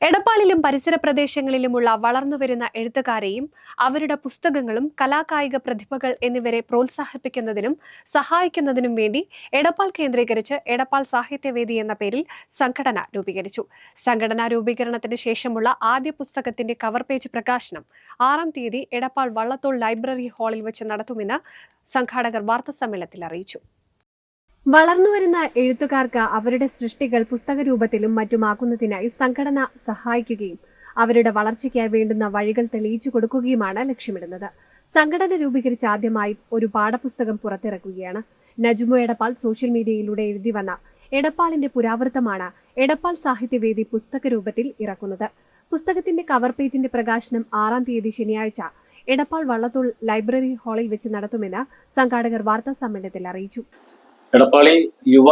എടപ്പാളിലും പരിസര പ്രദേശങ്ങളിലുമുള്ള വളർന്നുവരുന്ന എഴുത്തുകാരെയും അവരുടെ പുസ്തകങ്ങളും കലാകായിക പ്രതിഭകൾ എന്നിവരെ പ്രോത്സാഹിപ്പിക്കുന്നതിനും സഹായിക്കുന്നതിനും വേണ്ടി എടപ്പാൾ കേന്ദ്രീകരിച്ച് എടപ്പാൾ സാഹിത്യവേദി എന്ന പേരിൽ സംഘടന രൂപീകരിച്ചു. സംഘടനാ രൂപീകരണത്തിന് ശേഷമുള്ള ആദ്യ പുസ്തകത്തിന്റെ കവർ പേജ് പ്രകാശനം ആറാം തീയതി എടപ്പാൾ വള്ളത്തോൾ ലൈബ്രറി ഹാളിൽ വെച്ച് നടത്തുമെന്ന് സംഘാടകർ വാർത്താസമ്മേളനത്തിൽ അറിയിച്ചു. വളർന്നുവരുന്ന എഴുത്തുകാർക്ക് അവരുടെ സൃഷ്ടികൾ പുസ്തക രൂപത്തിലും മറ്റുമാക്കുന്നതിനായി സംഘടന സഹായിക്കുകയും അവരുടെ വളർച്ചയ്ക്കായി വേണ്ടുന്ന വഴികൾ തെളിയിച്ചു കൊടുക്കുകയുമാണ് ലക്ഷ്യമിടുന്നത്. സംഘടന രൂപീകരിച്ച ആദ്യമായി ഒരു പാഠപുസ്തകം പുറത്തിറക്കുകയാണ്. നജ്മു എടപ്പാൾ സോഷ്യൽ മീഡിയയിലൂടെ എഴുതി വന്ന എടപ്പാളിന്റെ പുരാവൃത്തമാണ് എടപ്പാൾ സാഹിത്യവേദി പുസ്തക രൂപത്തിൽ ഇറക്കുന്നത്. പുസ്തകത്തിന്റെ കവർ പേജിന്റെ പ്രകാശനം ആറാം തീയതി ശനിയാഴ്ച എടപ്പാൾ വള്ളത്തോൾ ലൈബ്രറി ഹാളിൽ വെച്ച് നടത്തുമെന്ന് സംഘാടകർ വാർത്താ സമ്മേളനത്തിൽ അറിയിച്ചു. എടപ്പാളി യുവ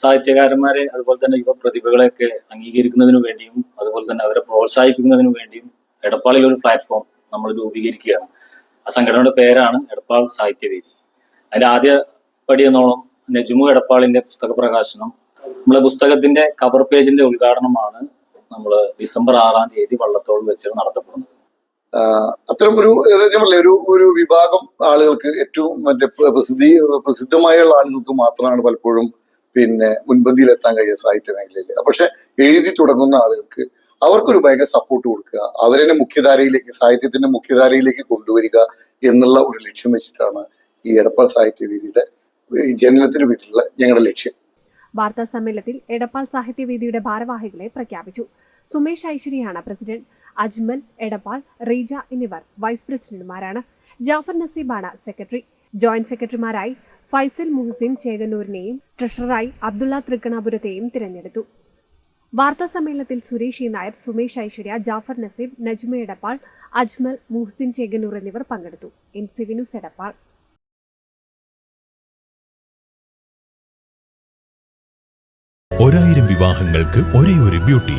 സാഹിത്യകാരന്മാരെ അതുപോലെ തന്നെ യുവ പ്രതിഭകളെയൊക്കെ അംഗീകരിക്കുന്നതിനു വേണ്ടിയും അതുപോലെ തന്നെ അവരെ പ്രോത്സാഹിപ്പിക്കുന്നതിനു വേണ്ടിയും എടപ്പാളിൽ ഒരു പ്ലാറ്റ്ഫോം നമ്മൾ രൂപീകരിക്കുകയാണ്. ആ സംഘടനയുടെ പേരാണ് എടപ്പാൾ സാഹിത്യവേദി. അതിന്റെ ആദ്യ പടി എന്നോളം നജുമു എടപ്പാളിന്റെ പുസ്തക പ്രകാശനം. നമ്മളെ പുസ്തകത്തിന്റെ കവർ പേജിന്റെ ഉദ്ഘാടനമാണ് നമ്മൾ ഡിസംബർ ആറാം തീയതി വള്ളത്തോൾ വെച്ച് നടത്തപ്പെടുന്നത്. അത്തരം ഒരു ഞാൻ ഒരു ഒരു വിഭാഗം ആളുകൾക്ക് ഏറ്റവും മറ്റേ പ്ര- പ്രസിദ്ധി പ്രസിദ്ധമായുള്ള ആളുകൾക്ക് മാത്രമാണ് പലപ്പോഴും പിന്നെ മുൻപന്തിയിലെത്താൻ കഴിയുക സാഹിത്യ മേഖലയിൽ പക്ഷെ എഴുതി തുടങ്ങുന്ന ആളുകൾക്ക് അവർക്കൊരു ഭയങ്കര സപ്പോർട്ട് കൊടുക്കുക അവരെന്നെ മുഖ്യധാരയിലേക്ക് സാഹിത്യത്തിന്റെ മുഖ്യധാരയിലേക്ക് കൊണ്ടുവരിക എന്നുള്ള ഒരു ലക്ഷ്യം വെച്ചിട്ടാണ് ഈ എടപ്പാൾ സാഹിത്യ രീതിയുടെ ജനനത്തിന് വേണ്ടിയുള്ള ഞങ്ങളുടെ ലക്ഷ്യം. വാർത്താ സമ്മേളനത്തിൽ എടപ്പാൾ സാഹിത്യവേദിയുടെ ഭാരവാഹികളെ പ്രഖ്യാപിച്ചു. സുമേഷ് ഐശ്വര്യാണ് പ്രസിഡന്റ്. അജ്മൽ എടപ്പാൾ റീജ എന്നിവർ വൈസ് പ്രസിഡന്റുമാരാണ്. ജാഫർ നസീബാണ് സെക്രട്ടറി. ജോയിന്റ് സെക്രട്ടറിമാരായി ഫൈസൽ മുഹസിൻ ചേകന്നൂരിനെയും ട്രഷററായി അബ്ദുള്ള തൃക്കണാപുരത്തെയും തിരഞ്ഞെടുത്തു. വാർത്താ സമ്മേളനത്തിൽ സുരേഷ് നായർ സുമേഷ് ഐശ്വര്യ ജാഫർ നസീബ് നജ്മ എടപ്പാൾ അജ്മൽ മുഹസിൻ ചേകന്നൂർ എന്നിവർ പങ്കെടുത്തു. എൻ സി വിനുസ് എടപ്പാൾ. ഒരായിരം വിവാഹങ്ങൾക്ക് ഒരേ ഒരു beauty